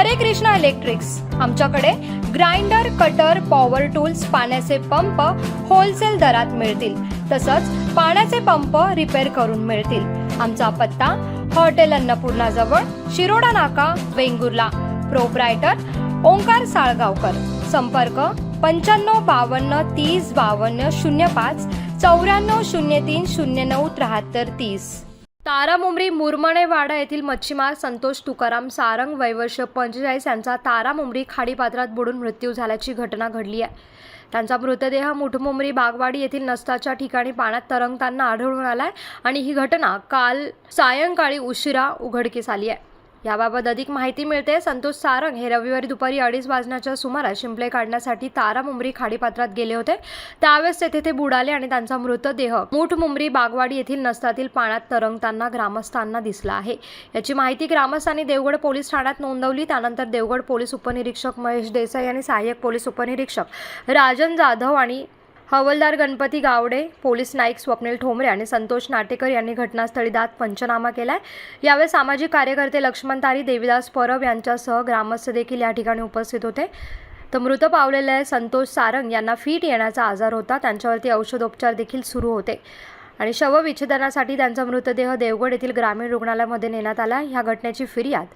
हरे कृष्णा इलेक्ट्रिक्स आमच्याकडे grinder cutter power tools पाण्याचे पंप होलसेल दरात मिळतील. तसंच पाण्याचे पंप रिपेअर करून मिळतील. आमचा पत्ता हॉटेल अन्नपूर्णा जवळ शिरोडा नाका वेंगुर्ला. प्रोप्रायटर ओंकार साळगावकर. संपर्क पंच्याण्णव बावन्न तीस बावन्न शून्य पाच चौऱ्याण्णव शून्य तीन शून्य नऊ त्र्याहत्तर तीस. तारामुंबरी मुरमणेवाडा येथील मच्छीमार संतोष तुकाराम सारंग वयवर्ष पंचेचाळीस यांचा तारामुंबरी खाडीपात्रात बुडून मृत्यू झाल्याची घटना घडली आहे. त्यांचा मृतदेह मुठमुंबरी बागवाडी येथील नस्ताच्या ठिकाणी पाण्यात तरंगताना आढळून आलाय आणि ही घटना काल सायंकाळी उशिरा उघडकीस आली आहे. याबाबत अधिक माहिती मिळते. संतोष सारंग हे रविवारी दुपारी अडीच वाजण्याच्या सुमारास शिंपले काढण्यासाठी तारा मुंबरी खाडीपात्रात गेले होते. त्यावेळेस तेथे ते बुडाले आणि त्यांचा मृतदेह मूठ मुंबरी बागवाडी येथील नसतातील पाण्यात तरंगताना ग्रामस्थांना दिसला आहे. याची माहिती ग्रामस्थांनी देवगड पोलीस ठाण्यात नोंदवली. त्यानंतर देवगड पोलीस उपनिरीक्षक महेश देसाई आणि सहाय्यक पोलीस उपनिरीक्षक राजन जाधव आणि हवलदार गणपती गावडे पोलीस नाईक स्वप्नील ठोंबरे आणि संतोष नाटेकर यांनी घटनास्थळी दात पंचनामा केला आहे यावेळी सामाजिक कार्यकर्ते लक्ष्मण तारी देविदास परब यांच्यासह ग्रामस्थ देखील या ठिकाणी उपस्थित होते. तर मृत पावलेले संतोष सारंग यांना फिट येण्याचा आजार होता. त्यांच्यावरती औषधोपचार देखील सुरू होते. आणि शवविच्छेदनासाठी त्यांचा मृतदेह देवगड येथील ग्रामीण रुग्णालयामध्ये नेण्यात आला. ह्या घटनेची फिर्याद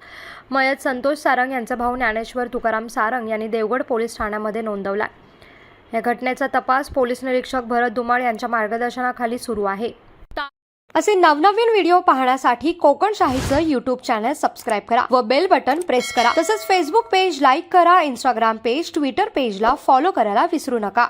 मयत संतोष सारंग यांचा भाऊ ज्ञानेश्वर तुकाराम सारंग यांनी देवगड पोलीस ठाण्यामध्ये नोंदवला या घटनेचा तपास पोलीस निरीक्षक भरत दुमाळ यांच्या मार्गदर्शनाखाली सुरू आहे. असे नवनवीन व्हिडिओ पाहण्यासाठी कोकणशाहीचं युट्यूब चॅनल सबस्क्राईब करा व बेल बटन प्रेस करा. तसंच फेसबुक पेज लाईक करा इंस्टाग्राम पेज ट्विटर पेजला फॉलो करायला विसरू नका.